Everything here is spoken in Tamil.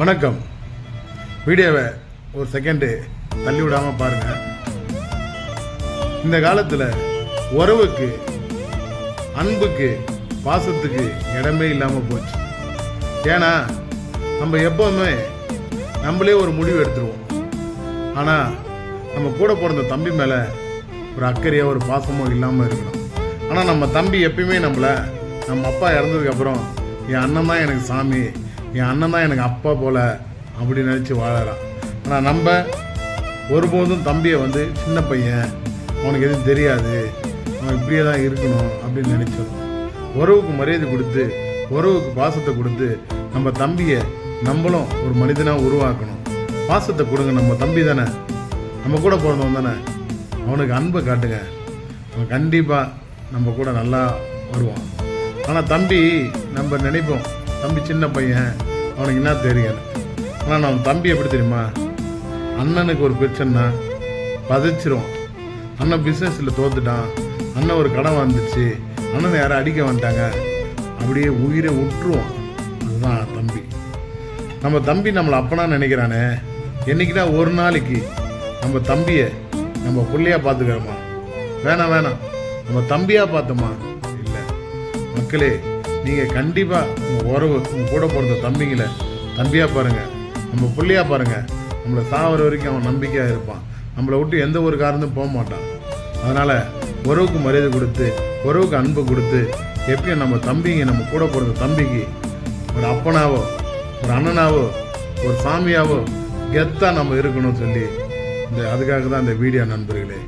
வணக்கம். வீடியோவை ஒரு செகண்டு தள்ளி விடாமல் பாருங்கள் இந்த காலத்தில் உறவுக்கு அன்புக்கு பாசத்துக்கு இடமே இல்லாமல் போச்சு. ஏன்னா நம்ம எப்போவுமே நம்மளே ஒரு முடிவு எடுத்துருவோம். ஆனால் நம்ம கூட பிறந்த தம்பி மேலே ஒரு அக்கறையோ ஒரு பாசமோ இல்லாமல் இருக்கணும். ஆனால் நம்ம தம்பி எப்பயுமே நம்மளை நம்ம அப்பா இறந்ததுக்கப்புறம் என் அண்ணன் தான் எனக்கு சாமி. என் அண்ணன் தான் எனக்கு அப்பா போல அப்படி நினச்சி வாழறான். ஆனால் நம்ம ஒருபோதும் தம்பியை வந்து சின்ன பையன் அவனுக்கு எதுவும் தெரியாது அவன் இப்படியே தான் இருக்கணும் அப்படின்னு நினச்சிடும் உறவுக்கு மரியாதை கொடுத்து உறவுக்கு பாசத்தை கொடுத்து நம்ம தம்பியை நம்மளும் ஒரு மனிதனாக உருவாக்கணும். பாசத்தை கொடுங்க நம்ம தம்பி தானே. நம்ம கூட பிறந்தவன் தானே. அவனுக்கு அன்பை காட்டுங்க. அவன் கண்டிப்பாக நம்ம கூட நல்லா வருவான். ஆனால் தம்பி நம்ம நினைப்போம். தம்பி சின்ன பையன் அவனுக்கு என்ன தெரியும்? ஆனால் நம்ம தம்பி எப்படி தெரியுமா? அண்ணனுக்கு ஒரு பிரச்சனைனா பதைச்சிரும் அண்ணன் பிஸ்னஸில் தோத்துட்டான். அண்ணன் ஒரு கடன் வந்துச்சு அண்ணன் யாரும் அடிக்க வந்துட்டாங்க அப்படியே உயிரை விட்டுருவான். அதுதான் தம்பி. நம்ம தம்பி நம்மளை அப்பனா நினைக்கிறானே. என்னைக்குடா ஒரு நாளைக்கு நம்ம தம்பியை நம்ம பிள்ளையாக பார்த்துக்கிறோமா? வேணாம் வேணாம். நம்ம தம்பியாக பார்த்தோமா? இல்லை. மக்களே நீங்கள் கண்டிப்பாக உங்கள் உறவு உங்கள் கூட பிறந்த தம்பிங்களை தம்பியாக பாருங்கள் நம்ம பிள்ளையாக பாருங்கள் நம்மளை சாவர வரைக்கும் அவன் நம்பிக்கையாக இருப்பான். நம்மளை விட்டு எந்த ஒரு காரணமும் போக மாட்டான். அதனால் உறவுக்கு மரியாதை கொடுத்து உறவுக்கு அன்பு கொடுத்து எப்பயும் நம்ம தம்பிங்க நம்ம கூட பிறந்த தம்பிக்கு ஒரு அப்பனாவோ ஒரு அண்ணனாவோ ஒரு சாமியாவோ கெத்தாக நம்ம இருக்கணும்னு சொல்லி இந்த அதுக்காக தான் இந்த வீடியோ நண்பர்களே.